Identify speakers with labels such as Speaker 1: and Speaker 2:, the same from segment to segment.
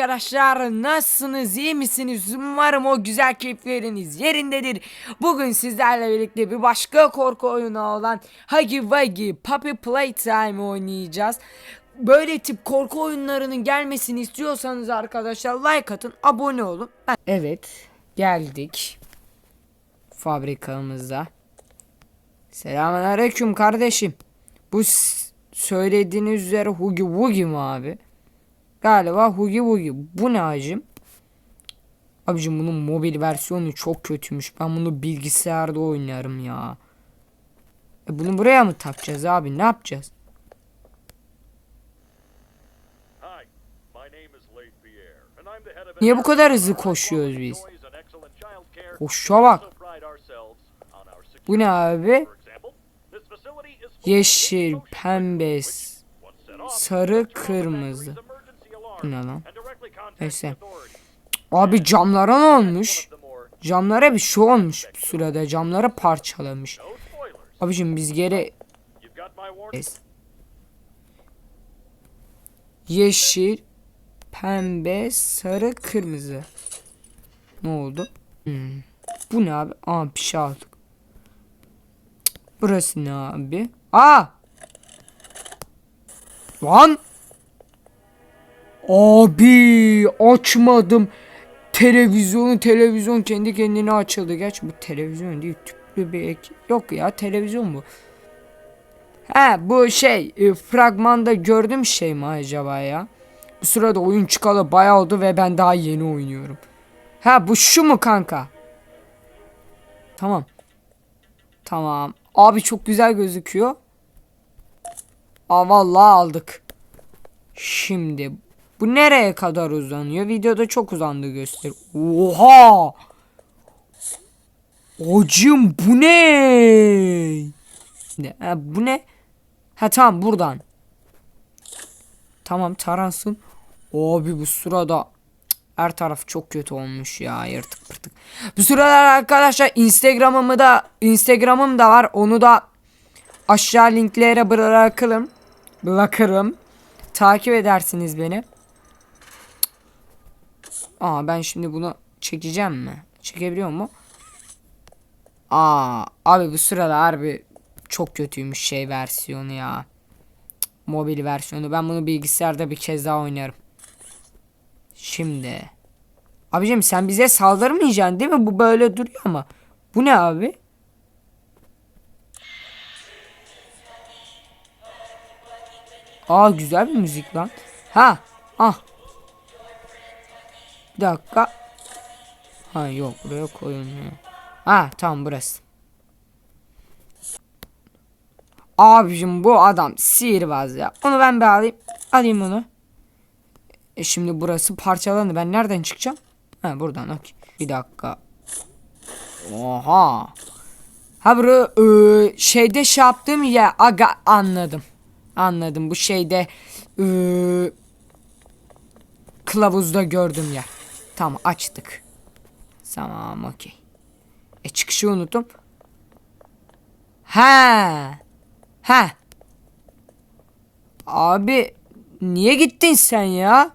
Speaker 1: arkadaşlar nasılsınız? İyi misiniz? Umarım o güzel keyifleriniz yerindedir. Bugün sizlerle birlikte bir başka korku oyunu olan Huggy Wuggy Puppy Playtime oynayacağız. Böyle tip korku oyunlarının gelmesini istiyorsanız arkadaşlar like atın abone olun. Ben- Evet geldik Fabrikamıza. Selamünaleyküm kardeşim. Bu söylediğiniz üzere Hugi Wugi mi abi? Galiba Hugi Wugi. Bu ne hacım? Abicim bunun mobil versiyonu çok kötüymüş. Ben bunu bilgisayarda oynarım ya. E bunu buraya mı takacağız abi? Ne yapacağız? Niye bu kadar hızlı koşuyoruz biz? Koşuşa bak. Bu ne abi? Yeşil, pembe, sarı, kırmızı. Ne lan? Neyse. Abi camlara ne olmuş? Camlara bir şey olmuş bu sırada. Camları parçalamış. Abicim biz geri
Speaker 2: warning.
Speaker 1: Yeşil, pembe, sarı, kırmızı. Ne oldu? Hmm. Bu ne abi? Aa bir şey aldık. Burası ne abi? Aa! Lan! Abi açmadım. Televizyonu televizyon kendi kendine açıldı. Geç bu televizyon değil tüplü bir ek. Yok ya televizyon bu. He bu şey e, fragmanda gördüğüm şey mi acaba ya? Bu sırada oyun çıkalı bayağı oldu ve ben daha yeni oynuyorum. Ha bu şu mu kanka? Tamam. Tamam. Abi çok güzel gözüküyor. Aa vallahi aldık. Şimdi bu nereye kadar uzanıyor? Videoda çok uzandı göster. Oha! Hocam bu ne? Ne? Ha, bu ne? Ha tamam buradan. Tamam taransın. Abi bu sırada her taraf çok kötü olmuş ya yırtık pırtık. Bu sıralar arkadaşlar Instagram'ımı da Instagram'ım da var. Onu da aşağı linklere bırakırım. Bırakırım. Takip edersiniz beni. Aa ben şimdi bunu çekeceğim mi? Çekebiliyor mu? Aa abi bu sırada harbi çok kötüymüş şey versiyonu ya. Mobil versiyonu. Ben bunu bilgisayarda bir kez daha oynarım. Şimdi. Abicim sen bize saldırmayacaksın değil mi? Bu böyle duruyor ama. Bu ne abi? Aa güzel bir müzik lan. Ha. Ah. Bir dakika. Ha yok buraya koyulmuyor. Ha tamam burası. Abicim bu adam sihirbaz ya. Onu ben bir alayım. Alayım onu. E şimdi burası parçalandı. Ben nereden çıkacağım? Ha buradan okey. Bir dakika. Oha. Ha bura e, şeyde şey yaptığım ya aga anladım. Anladım bu şeyde e, kılavuzda gördüm ya. Tamam açtık. Tamam okey. E çıkışı unuttum. Ha. Ha. Abi niye gittin sen ya?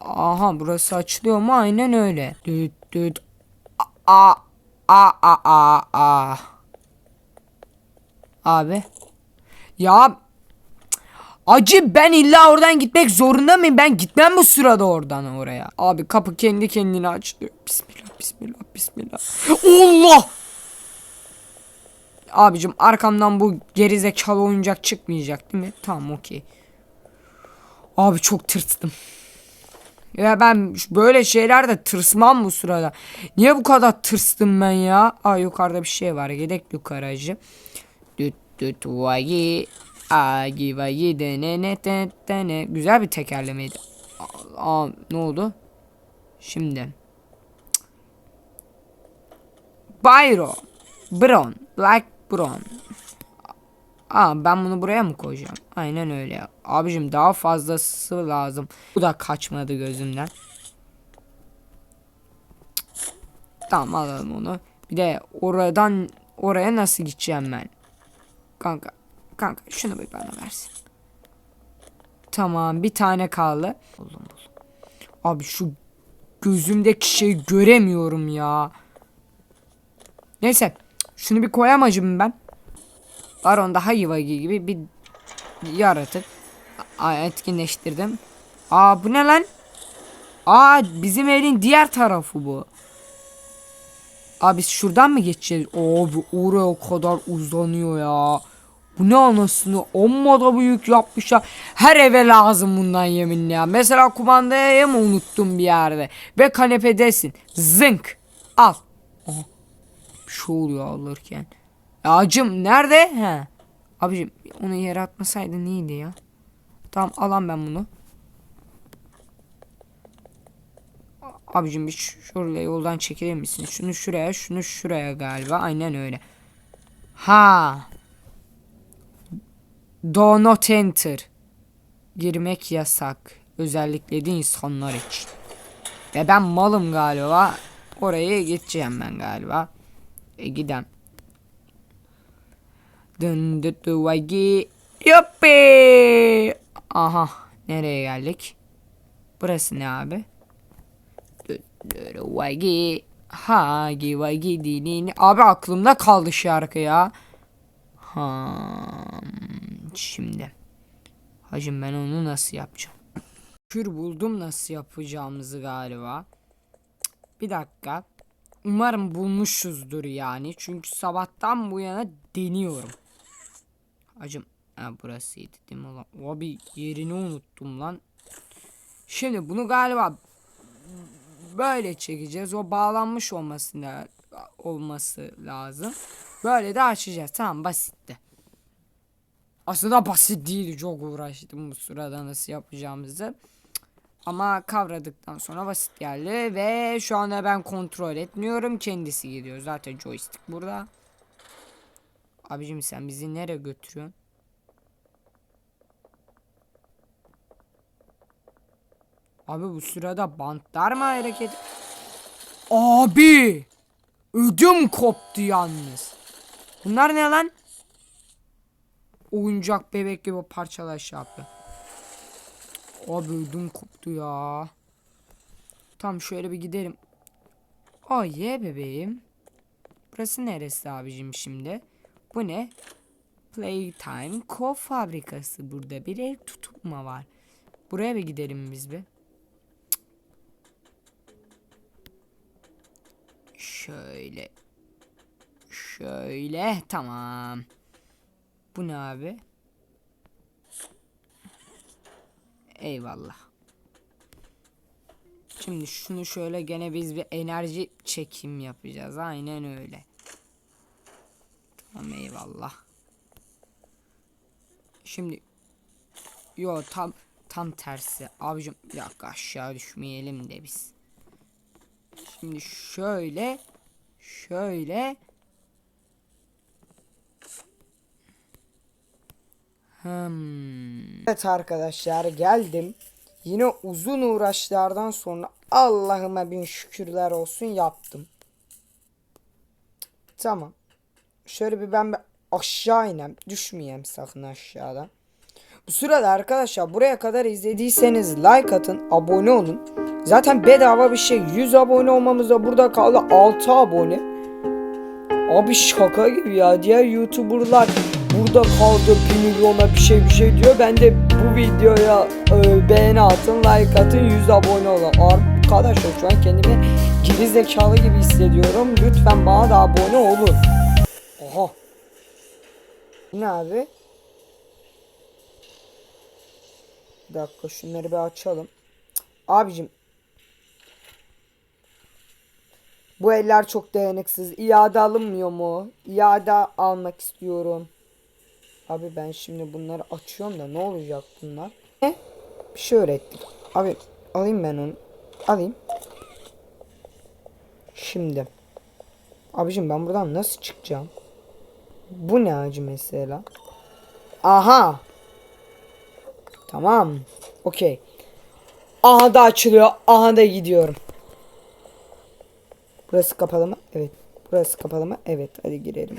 Speaker 1: Aha burası açılıyor mu? Aynen öyle. Düt düt. A a a a a. Abi. Ya Acı ben illa oradan gitmek zorunda mıyım? Ben gitmem bu sırada oradan oraya. Abi kapı kendi kendine açılıyor. Bismillah bismillah bismillah. Allah! Abicim arkamdan bu gerizekalı oyuncak çıkmayacak değil mi? Tamam okey. Abi çok tırstım. Ya ben böyle şeylerde tırsmam bu sırada. Niye bu kadar tırstım ben ya? Aa yukarıda bir şey var. Yedek yukarı acı. Düt düt vayi. Agi vayi dene ne te te ne. Güzel bir tekerlemeydi. Aa, aa, ne oldu? Şimdi. Byron. Brown. Black Brown. Aa ben bunu buraya mı koyacağım? Aynen öyle. Abicim daha fazlası lazım. Bu da kaçmadı gözümden. Tamam alalım onu. Bir de oradan oraya nasıl gideceğim ben? Kanka. Kanka şunu bir bana versin. Tamam bir tane kaldı. Buldum buldum. Abi şu gözümdeki şeyi göremiyorum ya. Neyse. Şunu bir koyamacım ben. Var onda hayvagi gibi bir yaratık. Etkinleştirdim. Aa bu ne lan? Aa bizim evin diğer tarafı bu. Abi şuradan mı geçeceğiz? Abi oraya o kadar uzanıyor ya. Bu ne anasını amma da büyük yapmışlar. Her eve lazım bundan yeminle ya. Mesela kumandayı mı unuttum bir yerde. Ve kanepedesin. Zınk. Al. Aha. Bir şey oluyor alırken. Ya acım nerede? He. Abicim onu yere atmasaydın iyiydi ya. Tamam alan ben bunu. Abicim bir şuraya yoldan çekilir misin? Şunu şuraya, şunu şuraya galiba. Aynen öyle. Ha. Do not enter. Girmek yasak. Özellikle de insanlar için. Ve ben malım galiba. Oraya geçeceğim ben galiba. E gidem. Dın dı dı. Yuppi. Aha. Nereye geldik? Burası ne abi? Vagi. Hagi vagi dinini. Abi aklımda kaldı şarkı ya. Ha. Şimdi. Hacım ben onu nasıl yapacağım? Kür buldum nasıl yapacağımızı galiba. Bir dakika. Umarım bulmuşuzdur yani. Çünkü sabahtan bu yana deniyorum. Hacım ha, burasıydı değil mi lan? Abi yerini unuttum lan. Şimdi bunu galiba böyle çekeceğiz. O bağlanmış olması la- olması lazım. Böyle de açacağız. Tamam basitti. Aslında basit değildi. Çok uğraştım bu sırada nasıl yapacağımızı. Ama kavradıktan sonra basit geldi ve şu anda ben kontrol etmiyorum. Kendisi gidiyor. Zaten joystick burada. Abicim sen bizi nereye götürüyorsun? Abi bu sırada bantlar mı hareket? Abi! Ödüm koptu yalnız. Bunlar ne lan? Oyuncak bebek gibi parçalar şey yaptı. Abi ödüm koptu ya. Tam şöyle bir gidelim. Ay ye bebeğim. Burası neresi abicim şimdi? Bu ne? Playtime Co fabrikası. Burada bir ev tutulma var. Buraya bir gidelim biz bir. Şöyle. Şöyle. Tamam. Bu ne abi? Eyvallah. Şimdi şunu şöyle gene biz bir enerji çekim yapacağız. Aynen öyle. Tamam eyvallah. Şimdi yo tam tam tersi. Abicim bir dakika aşağı düşmeyelim de biz. Şimdi şöyle şöyle Hmm. Evet arkadaşlar geldim. Yine uzun uğraşlardan sonra Allah'ıma bin şükürler olsun yaptım. Tamam. Şöyle bir ben bir aşağı inem. Düşmeyeyim sakın aşağıdan. Bu sırada arkadaşlar buraya kadar izlediyseniz like atın, abone olun. Zaten bedava bir şey. 100 abone olmamız da burada kaldı 6 abone. Abi şaka gibi ya. Diğer YouTuber'lar burada kaldı 1 milyona bir şey bir şey diyor. Ben de bu videoya e, beğeni atın, like atın, 100 abone olun. Arkadaşlar şu an kendimi geri zekalı gibi hissediyorum. Lütfen bana da abone olun. Oha. Ne abi? Bir dakika şunları bir açalım. Abicim. Bu eller çok dayanıksız. İade alınmıyor mu? İade almak istiyorum. Abi ben şimdi bunları açıyorum da ne olacak bunlar? Ne? Bir şey öğrettik. Abi alayım ben onu. Alayım. Şimdi. Abicim ben buradan nasıl çıkacağım? Bu ne acı mesela? Aha. Tamam. Okey. Aha da açılıyor. Aha da gidiyorum. Burası kapalı mı? Evet. Burası kapalı mı? Evet. Hadi girelim.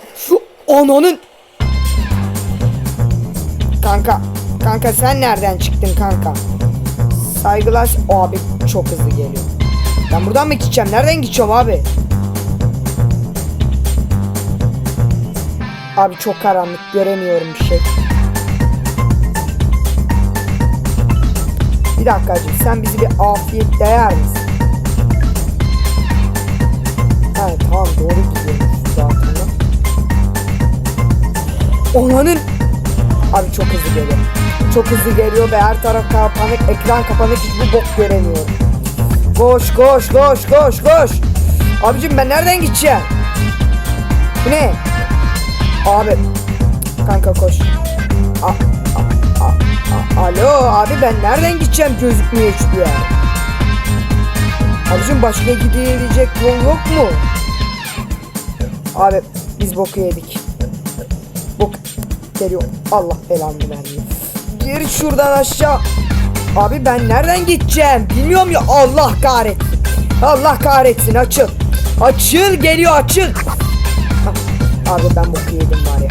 Speaker 1: Ananın. Kanka. Kanka sen nereden çıktın kanka? Saygılar. Abi çok hızlı geliyor. Ben buradan mı gideceğim? Nereden gideceğim abi? Abi çok karanlık göremiyorum bir şey. Bir dakika hacım sen bizi bir afiyet değer misin? Ha tamam doğru gidiyormuş zaten. Onanın Abi çok hızlı geliyor. Çok hızlı geliyor ve her taraf kapanık, ekran kapanık hiçbir bok göremiyorum. Koş koş koş koş koş. Abicim ben nereden gideceğim? Bu ne? Abi. Kanka koş. A, a, a, a- alo abi ben nereden gideceğim gözükmüyor hiçbir yer. Abicim başka gidilecek yol yok mu? Abi biz boku yedik. Bok geliyor. Allah belanı vermiyor. Gir şuradan aşağı. Abi ben nereden gideceğim? Bilmiyorum ya. Allah kahretsin. Allah kahretsin. Açıl. Açıl geliyor açıl. Abi ben boku yedim var ya.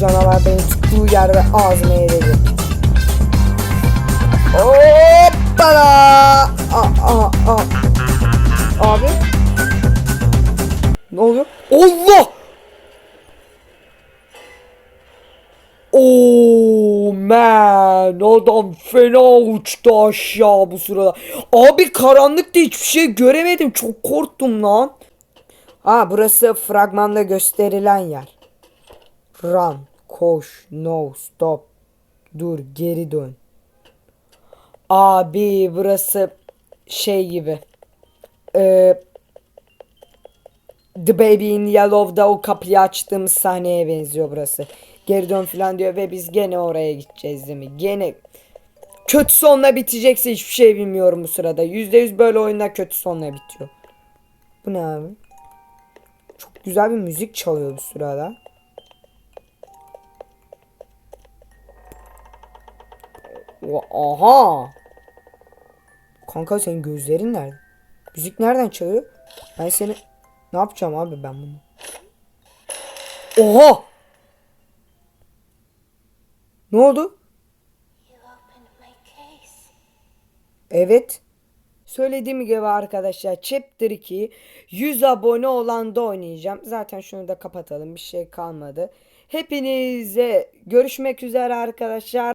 Speaker 1: Canavar beni tuttuğu yerde ağzına yerecek. Hoppala. Aa, aa, aa. Abi. Ne oluyor? Allah! Oh man adam fena uçtu aşağı bu sırada. Abi karanlıkta hiçbir şey göremedim. Çok korktum lan. Ha burası fragmanda gösterilen yer. Run, koş, no, stop. Dur, geri dön. Abi burası şey gibi. Ee, The Baby in Yellow'da o kapıyı açtığımız sahneye benziyor burası. Geri dön falan diyor ve biz gene oraya gideceğiz değil mi? Gene kötü sonla bitecekse hiçbir şey bilmiyorum bu sırada. %100 böyle oyunlar kötü sonla bitiyor. Bu ne abi? Çok güzel bir müzik çalıyor bu sırada. Aha! Kanka senin gözlerin nerede? Müzik nereden çalıyor? Ben seni ne yapacağım abi ben bunu? Oha! Ne oldu? Evet. Söylediğim gibi arkadaşlar Chapter 2 100 abone olan da oynayacağım. Zaten şunu da kapatalım. Bir şey kalmadı. Hepinize görüşmek üzere arkadaşlar.